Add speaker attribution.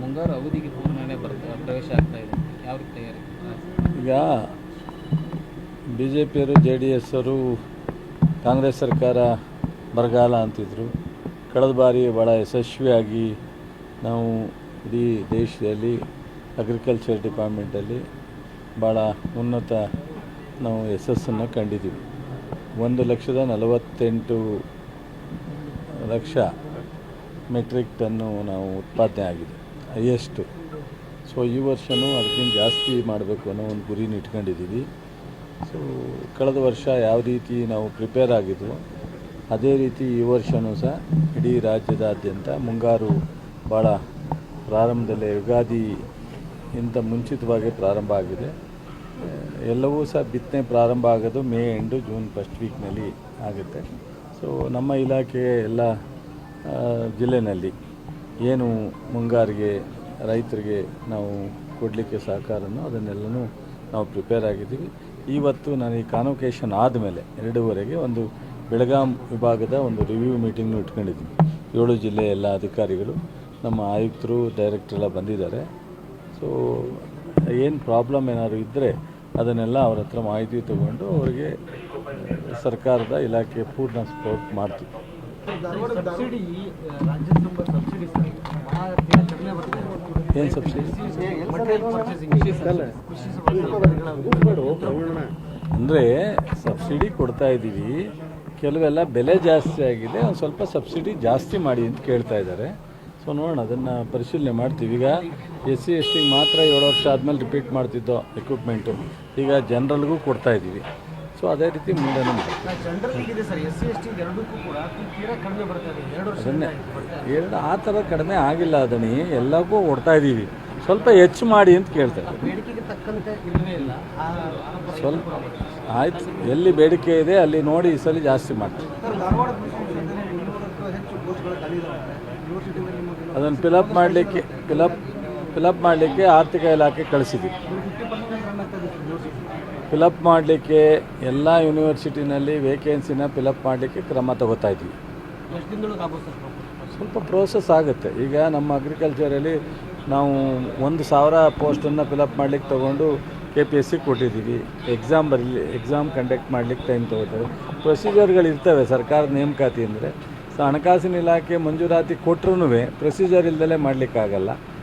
Speaker 1: ಮುಂಗಾರು ಅವಧಿಗೆ ಪ್ರವೇಶ ಆಗ್ತಾ ಇದೆ. ಯಾವ
Speaker 2: ಈಗ ಬಿ ಜೆ ಪಿಯವರು ಜೆ ಡಿ ಎಸ್ ಅವರು ಕಾಂಗ್ರೆಸ್ ಸರ್ಕಾರ ಬರಗಾಲ ಅಂತಿದ್ರು. ಕಳೆದ ಬಾರಿ ಭಾಳ ಯಶಸ್ವಿಯಾಗಿ ನಾವು ಇಡೀ ದೇಶದಲ್ಲಿ ಅಗ್ರಿಕಲ್ಚರ್ ಡಿಪಾರ್ಟ್ಮೆಂಟಲ್ಲಿ ಭಾಳ ಉನ್ನತ ನಾವು ಯಶಸ್ಸನ್ನು ಕಂಡಿದ್ದೀವಿ. ಒಂದು ಲಕ್ಷದ ನಲವತ್ತೆಂಟು ಲಕ್ಷ ಮೆಟ್ರಿಕ್ ಟನ್ನು ನಾವು ಉತ್ಪಾದನೆ ಆಗಿದೆ. ಹೈಯೆಸ್ಟು ಸೊ ಈ ವರ್ಷವೂ ಅದಕ್ಕಿಂತ ಜಾಸ್ತಿ ಮಾಡಬೇಕು ಅನ್ನೋ ಒಂದು ಗುರಿನ ಇಟ್ಕೊಂಡಿದ್ದೀವಿ. ಸೊ ಕಳೆದ ವರ್ಷ ಯಾವ ರೀತಿ ನಾವು ಪ್ರಿಪೇರ್ ಆಗಿದ್ವು, ಅದೇ ರೀತಿ ಈ ವರ್ಷವೂ ಸಹ ಇಡೀ ರಾಜ್ಯದಾದ್ಯಂತ ಮುಂಗಾರು ಭಾಳ ಪ್ರಾರಂಭದಲ್ಲೇ ಯುಗಾದಿ ಇಂತ ಮುಂಚಿತವಾಗಿ ಪ್ರಾರಂಭ ಆಗಿದೆ. ಎಲ್ಲವೂ ಸಹ ಬಿತ್ತನೆ ಪ್ರಾರಂಭ ಆಗೋದು ಮೇ ಎಂಡು ಜೂನ್ ಫಸ್ಟ್ ವೀಕ್ನಲ್ಲಿ ಆಗುತ್ತೆ. ಸೊ ನಮ್ಮ ಇಲಾಖೆ ಎಲ್ಲ ಜಿಲ್ಲೆಯಲ್ಲಿ ಏನು ಮುಂಗಾರಿಗೆ ರೈತರಿಗೆ ನಾವು ಕೊಡಲಿಕ್ಕೆ ಸಹಕಾರನೋ ಅದನ್ನೆಲ್ಲನೂ ನಾವು ಪ್ರಿಪೇರ್ ಆಗಿದ್ದೀವಿ. ಇವತ್ತು ನಾನು ಈ ಕಾನ್ವೊಕೇಶನ್ ಆದಮೇಲೆ ಎರಡೂವರೆಗೆ ಒಂದು ಬೆಳಗಾಂ ವಿಭಾಗದ ಒಂದು ರಿವ್ಯೂ ಮೀಟಿಂಗ್ನು ಇಟ್ಕೊಂಡಿದ್ದೀನಿ. ಏಳು ಜಿಲ್ಲೆಯ ಎಲ್ಲ ಅಧಿಕಾರಿಗಳು, ನಮ್ಮ ಆಯುಕ್ತರು ಡೈರೆಕ್ಟ್ರೆಲ್ಲ ಬಂದಿದ್ದಾರೆ. ಸೊ ಏನು ಪ್ರಾಬ್ಲಮ್ ಏನಾದರೂ ಇದ್ದರೆ ಅದನ್ನೆಲ್ಲ ಅವ್ರ ಹತ್ರ ಮಾಹಿತಿ ತಗೊಂಡು ಅವರಿಗೆ ಸರ್ಕಾರದ ಇಲಾಖೆ ಪೂರ್ಣ ಸಪೋರ್ಟ್ ಮಾಡ್ತೀವಿ
Speaker 1: ಸಬ್ಸಿಡಿ ರಾಜ್ಯ ತುಂಬ ಸಬ್ಸಿಡಿ ಸರ್ ಭಾಳ ಕಡಿಮೆ ಬರ್ತದೆ
Speaker 2: ಏನು ಸಬ್ಸಿಡಿ ಅಂದರೆ ಸಬ್ಸಿಡಿ ಕೊಡ್ತಾ ಇದ್ದೀವಿ ಕೆಲವೆಲ್ಲ ಬೆಲೆ ಜಾಸ್ತಿ ಆಗಿದೆ. ಒಂದು ಸ್ವಲ್ಪ ಸಬ್ಸಿಡಿ ಜಾಸ್ತಿ ಮಾಡಿ ಅಂತ ಕೇಳ್ತಾ ಇದ್ದಾರೆ. ಸೊ ನೋಡೋಣ, ಅದನ್ನು ಪರಿಶೀಲನೆ ಮಾಡ್ತೀವಿ. ಈಗ ಎಸ್ ಸಿ ಎಸ್ ಟಿಗೆ ಮಾತ್ರ ಏಳು ವರ್ಷ ಆದಮೇಲೆ ರಿಪೀಟ್ ಮಾಡ್ತಿದ್ದೋ ಎಕ್ವಿಪ್ಮೆಂಟು ಈಗ ಜನರಲ್ಗೂ ಕೊಡ್ತಾ ಇದ್ದೀವಿ ಸೊ ಅದೇ ರೀತಿ
Speaker 1: ಮುಂದೆ
Speaker 2: ಅದನ್ನೇ. ಎರಡು ಆ ಥರ ಕಡಿಮೆ ಆಗಿಲ್ಲ ಅದನಿ ಎಲ್ಲಕ್ಕೂ ಓಡ್ತಾ ಇದ್ದೀವಿ ಸ್ವಲ್ಪ ಹೆಚ್ಚು ಮಾಡಿ ಅಂತ
Speaker 1: ಕೇಳ್ತಾರೆ
Speaker 2: ಸ್ವಲ್ಪ ಆಯ್ತು ಎಲ್ಲಿ ಬೇಡಿಕೆ ಇದೆ ಅಲ್ಲಿ ನೋಡಿ ಈ ಸಲ ಜಾಸ್ತಿ ಮಾಡ್ತೀವಿ ಅದನ್ನು ಫಿಲಪ್ ಮಾಡಲಿಕ್ಕೆ ಫಿಲಪ್ ಫಿಲಪ್ ಮಾಡಲಿಕ್ಕೆ ಆರ್ಥಿಕ ಇಲಾಖೆ ಕಳಿಸಿದ್ವಿ. ಫಿಲಪ್ ಮಾಡಲಿಕ್ಕೆ ಎಲ್ಲ ಯೂನಿವರ್ಸಿಟಿನಲ್ಲಿ ವೇಕೆನ್ಸಿನ ಫಿಲಪ್ ಮಾಡಲಿಕ್ಕೆ ಕ್ರಮ ತಗೋತಾ ಇದ್ವಿ. ಸ್ವಲ್ಪ ಪ್ರೋಸೆಸ್ ಆಗುತ್ತೆ. ಈಗ ನಮ್ಮ ಅಗ್ರಿಕಲ್ಚರಲ್ಲಿ ನಾವು ಒಂದು ಸಾವಿರ ಪೋಸ್ಟನ್ನು ಫಿಲಪ್ ಮಾಡಲಿಕ್ಕೆ ತೊಗೊಂಡು ಕೆ ಪಿ ಎಸ್ ಸಿ ಕೊಟ್ಟಿದ್ದೀವಿ. ಎಕ್ಸಾಮ್ ಬರಲಿ ಎಕ್ಸಾಮ್ ಕಂಡಕ್ಟ್ ಮಾಡಲಿಕ್ಕೆ ಟೈಮ್ ತೊಗೋತಾರೆ. ಪ್ರೊಸೀಜರ್ಗಳು ಇರ್ತವೆ ಸರ್ಕಾರದ ನೇಮಕಾತಿ ಅಂದರೆ. ಸೊ ಹಣಕಾಸಿನ ಇಲಾಖೆ ಮಂಜೂರಾತಿ ಕೊಟ್ಟರು ಪ್ರೊಸೀಜರ್ ಇಲ್ದಲೇ ಮಾಡಲಿಕ್ಕಾಗಲ್ಲ.